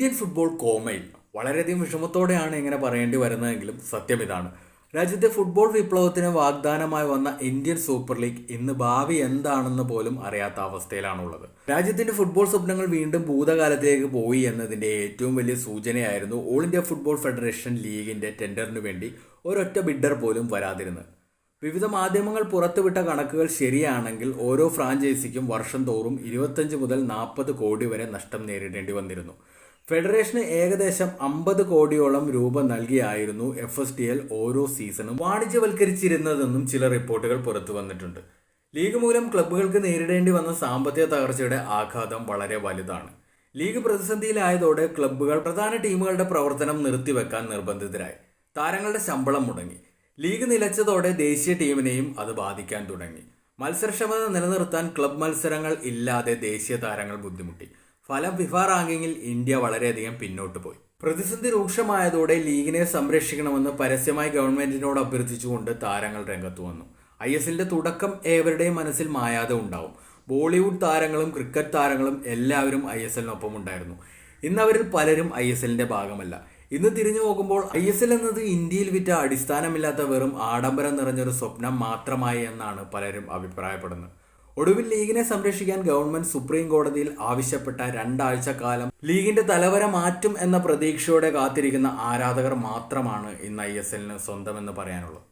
Indian football കോമയിൽ വളരെയധികം വിഷമത്തോടെയാണ് ഇങ്ങനെ പറയേണ്ടി വരുന്നതെങ്കിലും സത്യം ഇതാണ്. രാജ്യത്തെ ഫുട്ബോൾ വിപ്ലവത്തിന് വാഗ്ദാനമായി വന്ന ഇന്ത്യൻ സൂപ്പർ ലീഗ് ഇന്ന് ഭാവി എന്താണെന്ന് പോലും അറിയാത്ത അവസ്ഥയിലാണുള്ളത്. രാജ്യത്തിന്റെ ഫുട്ബോൾ സ്വപ്നങ്ങൾ വീണ്ടും ഭൂതകാലത്തിലേക്ക് പോയി എന്നതിന്റെ ഏറ്റവും വലിയ സൂചനയായിരുന്നു ഓൾ ഇന്ത്യ ഫുട്ബോൾ ഫെഡറേഷൻ ലീഗിന്റെ ടെൻഡറിനു വേണ്ടി ഒരൊറ്റ ബിഡർ പോലും വരാതിരുന്നത്. വിവിധ മാധ്യമങ്ങൾ പുറത്തുവിട്ട കണക്കുകൾ ശരിയാണെങ്കിൽ ഓരോ ഫ്രാഞ്ചൈസിക്കും വർഷം തോറും ഇരുപത്തഞ്ച് മുതൽ നാൽപ്പത് കോടി വരെ നഷ്ടം നേരിടേണ്ടി വന്നിരുന്നു. ഫെഡറേഷന് ഏകദേശം അമ്പത് കോടിയോളം രൂപ നൽകിയായിരുന്നു എഫ് എസ് ടി എൽ ഓരോ സീസണും വാണിജ്യവൽക്കരിച്ചിരുന്നതെന്നും ചില റിപ്പോർട്ടുകൾ പുറത്തു വന്നിട്ടുണ്ട്. ലീഗ് മൂലം ക്ലബ്ബുകൾക്ക് നേരിടേണ്ടി വന്ന സാമ്പത്തിക തകർച്ചയുടെ ആഘാതം വളരെ വലുതാണ്. ലീഗ് പ്രതിസന്ധിയിലായതോടെ ക്ലബ്ബുകൾ പ്രധാന ടീമുകളുടെ പ്രവർത്തനം നിർത്തിവെക്കാൻ നിർബന്ധിതരായി. താരങ്ങളുടെ ശമ്പളം മുടങ്ങി. ലീഗ് നിലച്ചതോടെ ദേശീയ ടീമിനെയും അത് ബാധിക്കാൻ തുടങ്ങി. മത്സരക്ഷമത നിലനിർത്താൻ ക്ലബ് മത്സരങ്ങൾ ഇല്ലാതെ ദേശീയ താരങ്ങൾ ബുദ്ധിമുട്ടി. ഫലം ഫിഫ റാങ്കിങ്ങിൽ ഇന്ത്യ വളരെയധികം പിന്നോട്ട് പോയി. പ്രതിസന്ധി രൂക്ഷമായതോടെ ലീഗിനെ സംരക്ഷിക്കണമെന്ന് പരസ്യമായി ഗവൺമെന്റിനോട് അഭ്യർത്ഥിച്ചുകൊണ്ട് താരങ്ങൾ രംഗത്തു വന്നു. ഐ എസ് എല്ലിന്റെ തുടക്കം ഏവരുടെയും മനസ്സിൽ മായാതെ ഉണ്ടാവും. ബോളിവുഡ് താരങ്ങളും ക്രിക്കറ്റ് താരങ്ങളും എല്ലാവരും ഐ എസ് എല്ലിനൊപ്പം ഉണ്ടായിരുന്നു. ഇന്നവരിൽ പലരും ഐ എസ് എല്ലിന്റെ ഭാഗമല്ല. ഇന്ന് തിരിഞ്ഞു നോക്കുമ്പോൾ ഐ എസ് എൽ എന്നത് ഇന്ത്യയിൽ വിറ്റ അടിസ്ഥാനമില്ലാത്ത വെറും ആഡംബരം നിറഞ്ഞൊരു സ്വപ്നം മാത്രമായി എന്നാണ് പലരും അഭിപ്രായപ്പെടുന്നത്. ഒടുവിൽ ലീഗിനെ സംരക്ഷിക്കാൻ ഗവൺമെന്റ് സുപ്രീം കോടതിയിൽ ആവശ്യപ്പെട്ട രണ്ടാഴ്ച കാലം ലീഗിന്റെ തലവര മാറ്റും എന്ന പ്രതീക്ഷയോടെ കാത്തിരിക്കുന്ന ആരാധകർ മാത്രമാണ് ഇന്ന് ഐ എസ് എല്ലിന് സ്വന്തമെന്ന് പറയാനുള്ളത്.